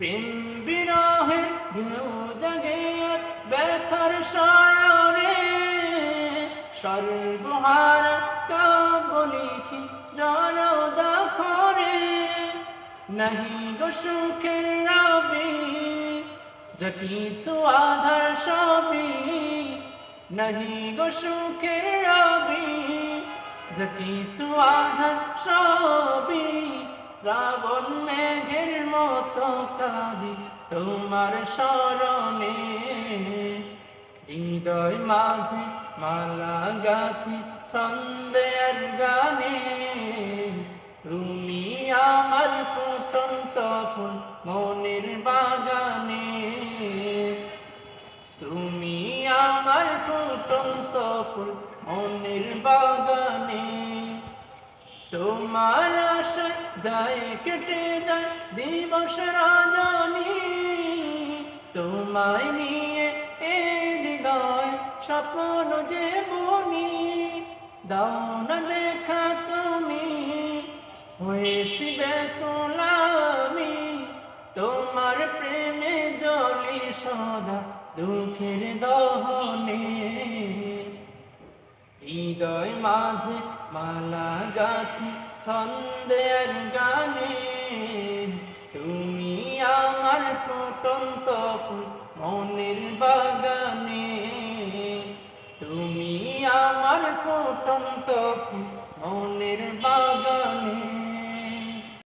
প্রেম বিরহের ঢেউ জাগে ব্যথার সায়রে সর্বহার কাব্য লিখি জরদা করে নাহি গো সুখের রবি যা কিছু আধার নাহি গো সুখের রবি যা কিছু আধার শ্রাবণ মেঘের মতো কাঁদি তোমার স্মরণে। হৃদয় মাঝে মালা গাথি, ছন্দে গানে। তুমি আমার ফুটন্ত ফুল মনের বাগানে। তুমি আমার ফুটন্ত ফুল মনের বাগানে। তোমার আশায় যায়, কেটে যায় দিবস রজনী। তোমায় নিয়ে এ হৃদয় স্বপ্ন যে বনি দাও না দেখা তুমি, হয়েছি বেকুলামি। তোমার প্রেমে জলি সদা দুঃখের দহনে। হৃদয় মাঝে মালা গাথি ছন্দের গানে। তুমি আমার ফুটন্ত ফুল মনের বাগানে। তুমি আমার ফুটন্ত ফুল মনের বাগানে।